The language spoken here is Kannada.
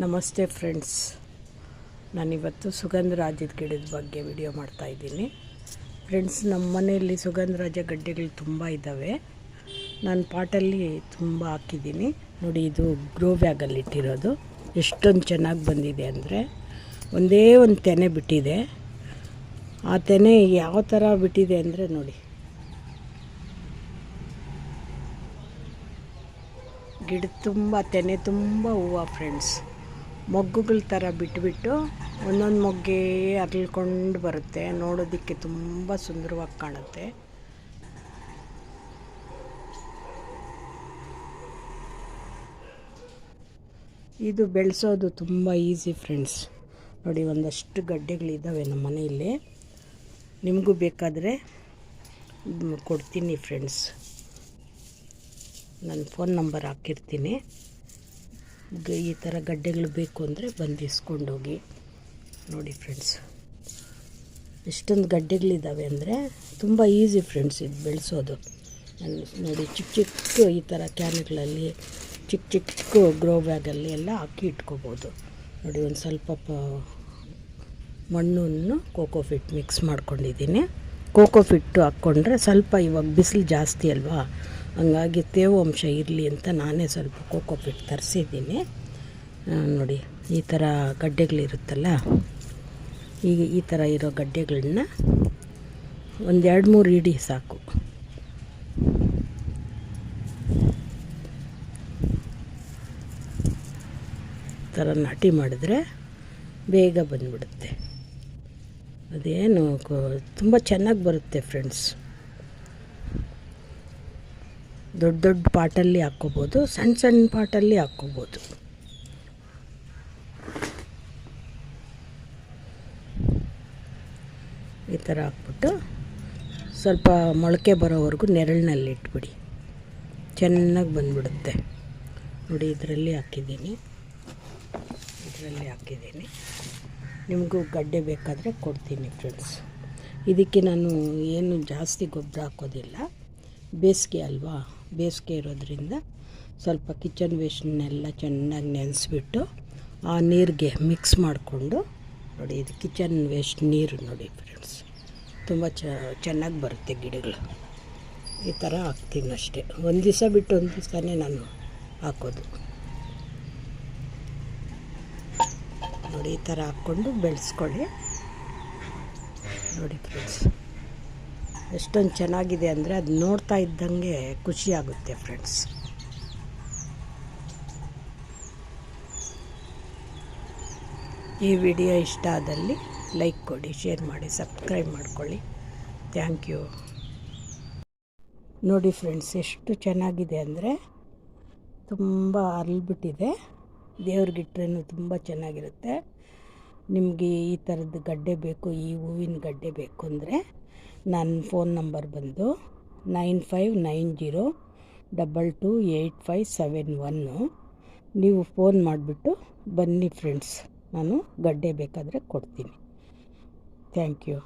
ನಮಸ್ತೆ ಫ್ರೆಂಡ್ಸ್. ನಾನಿವತ್ತು ಸುಗಂಧರಾಜದ ಗಿಡದ ಬಗ್ಗೆ ವಿಡಿಯೋ ಮಾಡ್ತಾಯಿದ್ದೀನಿ ಫ್ರೆಂಡ್ಸ್, ನಮ್ಮ ಮನೆಯಲ್ಲಿ ಸುಗಂಧರಾಜ ಗಡ್ಡೆಗಳು ತುಂಬ ಇದ್ದಾವೆ ನಾನು ಪಾಟಲ್ಲಿ ತುಂಬ ಹಾಕಿದ್ದೀನಿ. ನೋಡಿ, ಇದು ಗ್ರೋ ಬ್ಯಾಗಲ್ಲಿ ಇಟ್ಟಿರೋದು. ಎಷ್ಟೊಂದು ಚೆನ್ನಾಗಿ ಬಂದಿದೆ ಅಂದರೆ ಒಂದೇ ಒಂದು ತೆನೆ ಬಿಟ್ಟಿದೆ. ಆ ತೆನೆ ಯಾವ ಥರ ಬಿಟ್ಟಿದೆ ಅಂದರೆ ನೋಡಿ. ಗಿಡ ತುಂಬ, ತೆನೆ ತುಂಬ ಹೂವು ಫ್ರೆಂಡ್ಸ್. ಮೊಗ್ಗುಗಳ ಥರ ಬಿಟ್ಬಿಟ್ಟು ಒಂದೊಂದು ಮೊಗ್ಗೆ ಅರಳ್ಕೊಂಡು ಬರುತ್ತೆ. ನೋಡೋದಕ್ಕೆ ತುಂಬ ಸುಂದರವಾಗಿ ಕಾಣುತ್ತೆ. ಇದು ಬೆಳೆಸೋದು ತುಂಬ ಈಸಿ ಫ್ರೆಂಡ್ಸ್. ನೋಡಿ, ಒಂದಷ್ಟು ಗಡ್ಡೆಗಳಿದ್ದಾವೆ ನಮ್ಮ ಮನೆಯಲ್ಲಿ. ನಿಮಗೂ ಬೇಕಾದರೆ ಕೊಡ್ತೀನಿ ಫ್ರೆಂಡ್ಸ್. ನನ್ನ ಫೋನ್ ನಂಬರ್ ಹಾಕಿರ್ತೀನಿ. ಈ ಥರ ಗಡ್ಡೆಗಳು ಬೇಕು ಅಂದರೆ ಬಂದು ಇಸ್ಕೊಂಡೋಗಿ ನೋಡಿ ಫ್ರೆಂಡ್ಸ್ ಎಷ್ಟೊಂದು ಗಡ್ಡೆಗಳಿದ್ದಾವೆ ಅಂದರೆ ತುಂಬ ಈಸಿ ಫ್ರೆಂಡ್ಸ್ ಇದು ಬೆಳೆಸೋದು. ನೋಡಿ ಚಿಕ್ಕ ಚಿಕ್ಕ ಈ ಥರ ಕ್ಯಾನ್ಗಳಲ್ಲಿ ಚಿಕ್ಕ ಚಿಕ್ಕ ಗ್ರೋ ಬ್ಯಾಗಲ್ಲಿ ಎಲ್ಲ ಹಾಕಿ ಇಟ್ಕೋಬೋದು. ನೋಡಿ ಒಂದು ಸ್ವಲ್ಪ ಪ ಮಣ್ಣನ್ನು ಕೋಕೋಫಿಟ್ ಮಿಕ್ಸ್ ಮಾಡ್ಕೊಂಡಿದ್ದೀನಿ. ಕೋಕೋ ಫಿಟ್ಟು ಹಾಕ್ಕೊಂಡ್ರೆ ಸ್ವಲ್ಪ ಇವಾಗ ಬಿಸಿಲು ಜಾಸ್ತಿ ಅಲ್ವಾ? ಹಂಗಾಗಿ ತೇವಾಂಶ ಇರಲಿ ಅಂತ ನಾನೇ ಸ್ವಲ್ಪ ಕೋಕೋಫಿಟ್ ತರಿಸಿದ್ದೀನಿ. ನೋಡಿ, ಈ ಥರ ಗಡ್ಡೆಗಳಿರುತ್ತಲ್ಲ, ಈಗ ಈ ಥರ ಇರೋ ಗಡ್ಡೆಗಳನ್ನ ಒಂದು ಎರಡು ಮೂರು ಇಡಿ ಸಾಕು. ಥರ ನಾಟಿ ಮಾಡಿದ್ರೆ ಬೇಗ ಬಂದ್ಬಿಡುತ್ತೆ. ಅದೇನು ತುಂಬ ಚೆನ್ನಾಗಿ ಬರುತ್ತೆ ಫ್ರೆಂಡ್ಸ್ ದೊಡ್ಡ ದೊಡ್ಡ ಪಾಟಲ್ಲಿ ಹಾಕ್ಕೋಬೋದು, ಸಣ್ಣ ಸಣ್ಣ ಪಾಟಲ್ಲಿ ಹಾಕ್ಕೋಬೋದು. ಈ ಥರ ಹಾಕ್ಬಿಟ್ಟು ಸ್ವಲ್ಪ ಮೊಳಕೆ ಬರೋವರೆಗೂ ನೆರಳಿನಲ್ಲಿ ಇಟ್ಬಿಡಿ. ಚೆನ್ನಾಗಿ ಬಂದ್ಬಿಡುತ್ತೆ. ನೋಡಿ, ಇದರಲ್ಲಿ ಹಾಕಿದ್ದೀನಿ. ಇದರಲ್ಲಿ ಹಾಕಿದ್ದೀನಿ. ನಿಮಗೂ ಗಡ್ಡೆ ಬೇಕಾದರೆ ಕೊಡ್ತೀನಿ ಫ್ರೆಂಡ್ಸ್ ಇದಕ್ಕೆ ನಾನು ಏನು ಜಾಸ್ತಿ ಗೊಬ್ಬರ ಹಾಕೋದಿಲ್ಲ. ಬೇಸಿಗೆ ಅಲ್ವಾ? ಬೇಸಿಗೆ ಇರೋದ್ರಿಂದ ಸ್ವಲ್ಪ ಕಿಚನ್ ವೇಸ್ಟ್ನೆಲ್ಲ ಚೆನ್ನಾಗಿ ನೆನೆಸ್ಬಿಟ್ಟು ಆ ನೀರಿಗೆ ಮಿಕ್ಸ್ ಮಾಡಿಕೊಂಡು ನೋಡಿ ಇದು ಕಿಚನ್ ವೇಸ್ಟ್ ನೀರು ನೋಡಿ ಫ್ರೆಂಡ್ಸ್ ತುಂಬ ಚೆನ್ನಾಗಿ ಬರುತ್ತೆ ಗಿಡಗಳು. ಈ ಥರ ಹಾಕ್ತೀನಿ ಅಷ್ಟೇ. ಒಂದು ದಿವಸ ಬಿಟ್ಟು ಒಂದು ದಿವಸನೇ ನಾನು ಹಾಕೋದು. ನೋಡಿ ಈ ಥರ ಹಾಕ್ಕೊಂಡು ಬೆಳೆಸ್ಕೊಳ್ಳಿ. ನೋಡಿ ಫ್ರೆಂಡ್ಸ್ ಎಷ್ಟೊಂದು ಚೆನ್ನಾಗಿದೆ ಅಂದರೆ ಅದು ನೋಡ್ತಾ ಇದ್ದಂಗೆ ಖುಷಿಯಾಗುತ್ತೆ ಫ್ರೆಂಡ್ಸ್ ಈ ವಿಡಿಯೋ ಇಷ್ಟ ಆದಲ್ಲಿ ಲೈಕ್ ಕೊಡಿ ಶೇರ್ ಮಾಡಿ ಸಬ್ಸ್ಕ್ರೈಬ್ ಮಾಡ್ಕೊಳ್ಳಿ. ಥ್ಯಾಂಕ್ ಯು ನೋಡಿ ಫ್ರೆಂಡ್ಸ್ ಎಷ್ಟು ಚೆನ್ನಾಗಿದೆ ಅಂದರೆ ತುಂಬ ಅರಳ್ಬಿಟ್ಟಿದೆ ದೇವ್ರಿಗಿಟ್ರೇನು ತುಂಬ ಚೆನ್ನಾಗಿರುತ್ತೆ. ನಿಮಗೆ ಈ ಥರದ್ದು ಗಡ್ಡೆ ಬೇಕು, ಈ ಹೂವಿನ ಗಡ್ಡೆ ಬೇಕು ಅಂದರೆ ನನ್ನ ಫೋನ್ ನಂಬರ್ ಬಂದು nine five nine zero double two eight five seven one ನೀವು ಫೋನ್ ಮಾಡಿಬಿಟ್ಟು ಬನ್ನಿ ಫ್ರೆಂಡ್ಸ್, ನಾನು ಗಡ್ಡೆ ಬೇಕಾದರೆ ಕೊಡ್ತೀನಿ. Thank you.